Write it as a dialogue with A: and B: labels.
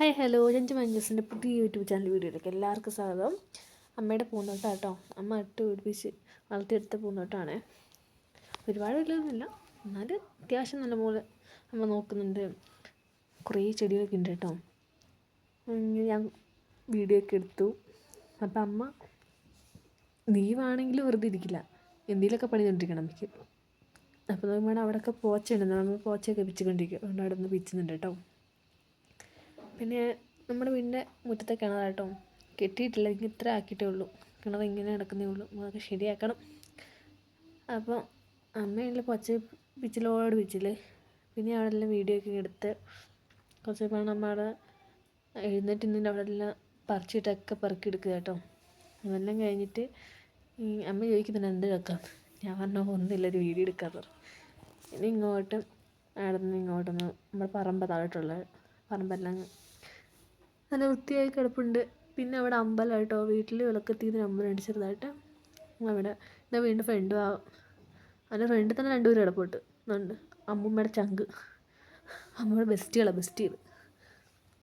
A: Hi hello ജഞ്ച് മഞ്ജസിന്റെ പുതിയ YouTube channel വീഡിയോയിലേക്ക് എല്ലാവർക്കും സ്വാഗതം. അമ്മയുടെ പൂന്തോട്ടം കേട്ടോ അമ്മ ഇട്ട് പിടിപ്പിച്ച് വളർത്തിയെടുത്ത പൂന്തോട്ടമാണ് ഒരുപാട് വലിയൊന്നുമില്ല എന്നാലും അത്യാവശ്യം നല്ലപോലെ അമ്മ നോക്കുന്നുണ്ട്. കുറേ ചെടികളൊക്കെ ഉണ്ട് കേട്ടോ. ഞാൻ വീഡിയോ ഒക്കെ എടുത്തു. അപ്പം അമ്മ നീവാണെങ്കിലും വെറുതെ ഇരിക്കില്ല. എന്തെങ്കിലുമൊക്കെ പണി കണ്ടിരിക്കണം അമ്മയ്ക്ക് അപ്പോൾ നോക്കുമ്പോൾ അവിടെയൊക്കെ പോച്ചയുണ്ട്. നമ്മൾ പോച്ചയൊക്കെ പിച്ചുകൊണ്ടിരിക്കും അതുകൊണ്ട് അവിടെ നിന്ന് പിച്ചുന്നുണ്ട് കേട്ടോ. പിന്നെ നമ്മുടെ വീടിന്റെ മുറ്റത്തെ കിണറാട്ടോ. കെട്ടിയിട്ടില്ല. ഇങ്ങനെ ഇത്ര ആക്കിയിട്ടേ ഉള്ളൂ. കിണർ ഇങ്ങനെ കിടക്കുന്നേ ഉള്ളൂ. അതൊക്കെ ശരിയാക്കണം. അപ്പോൾ അമ്മയുള്ള പച്ച പിച്ചിലോട് പിച്ചിൽ പിന്നെ അവിടെ എല്ലാം വീഡിയോ ഒക്കെ എടുത്ത് കുറച്ച് പണം അമ്മ അവിടെ എഴുന്നേറ്റ് നിന്നിട്ട് അവിടെ എല്ലാം പറിച്ചിട്ടൊക്കെ പെറുക്കിയെടുക്കുക കേട്ടോ. അതെല്ലാം കഴിഞ്ഞിട്ട് അമ്മ ചോദിക്കുന്നുണ്ട് എന്ത് വെക്കാം ഞാൻ പറഞ്ഞു ഒന്നുമില്ല ഒരു വീഡിയോ എടുക്കാൻ പറഞ്ഞു. ഇനി ഇങ്ങോട്ടും അവിടെ നിന്ന് ഇങ്ങോട്ടൊന്ന് നമ്മുടെ പറമ്പ് താഴോട്ടുള്ള പറമ്പെല്ലാം നല്ല വൃത്തിയായി കിടപ്പുണ്ട്. പിന്നെ അവിടെ അമ്പലം കേട്ടോ വീട്ടിൽ വിളക്കെത്തിയതിന് അമ്പലമുണ്ട് ചെറുതായിട്ട്. അവിടെ എന്റെ വീണ്ടും ഫ്രണ്ട് ആ അതിന്റെ ഫ്രണ്ടിൽ തന്നെ രണ്ടുപേരും കിടപ്പുണ്ട്. അമ്മൂമ്മയുടെ ചങ്ക്. അമ്മയുടെ ബെസ്റ്റികളാണ് ബെസ്റ്റികൾ